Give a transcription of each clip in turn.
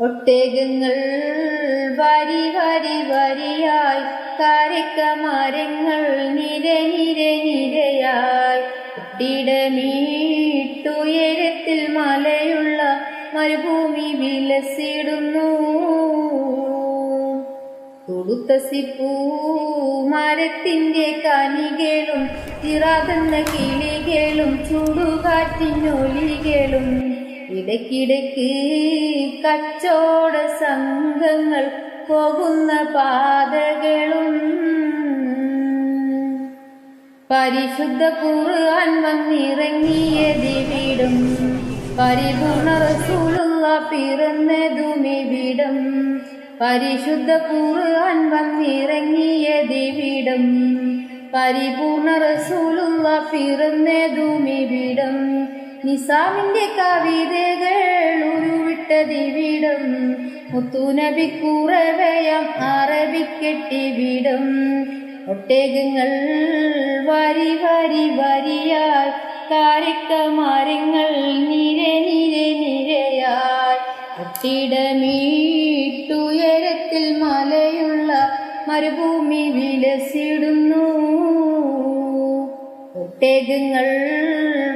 ഒട്ടേകങ്ങൾ വരി വരി വരിയായി കരക്ക മരങ്ങൾ നിര നിര നിരയായി. ഒട്ടിടമീട്ടുയരത്തിൽ മലയുള്ള മരുഭൂമി വിലസിടുന്നു. തുടുത്ത മരത്തിന്റെ കനികളും തിറാകുന്ന കിളികളും ചുടുകാറ്റിനൊലികളും ഇടയ്ക്കിടയ്ക്ക് കച്ചോട സംഘങ്ങൾ പോകുന്ന പാതകളും പരിശുദ്ധ ഖുർആൻ വന്നിറങ്ങിയതിവിടും പരിപൂർണ റസൂലുള്ള പിറന്നതുമിവിടം പരിശുദ്ധ ഖുർആൻ വന്നിറങ്ങിയതിവിടം പരിപൂർണ റസൂലുള്ള പിറന്നതുമിവിടം നിസാമിന്റെ കവിതകൾ ഉരുവിട്ടതിവിടം മുത്തുനബിക്കുറവയം അറബിക്കെട്ടിവിടും. ഒട്ടേകങ്ങൾ വരി വരി വരിയായി കാരിക്ക മരങ്ങൾ നിര നിര നിരയായി ഒട്ടിടമീട്ടുയരത്തിൽ മലയുള്ള മരുഭൂമി വിലസിടുന്നു. ഒട്ടേകങ്ങൾ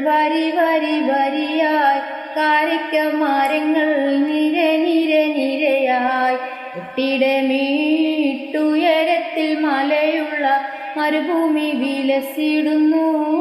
വരി വരി വരിയായി കാരിക്ക മരങ്ങൾ നിര നിര നിരയായി. ഒട്ടിടമീട്ടുയരത്തിൽ മലയുള്ള മരുഭൂമി വിലസിടുന്നു.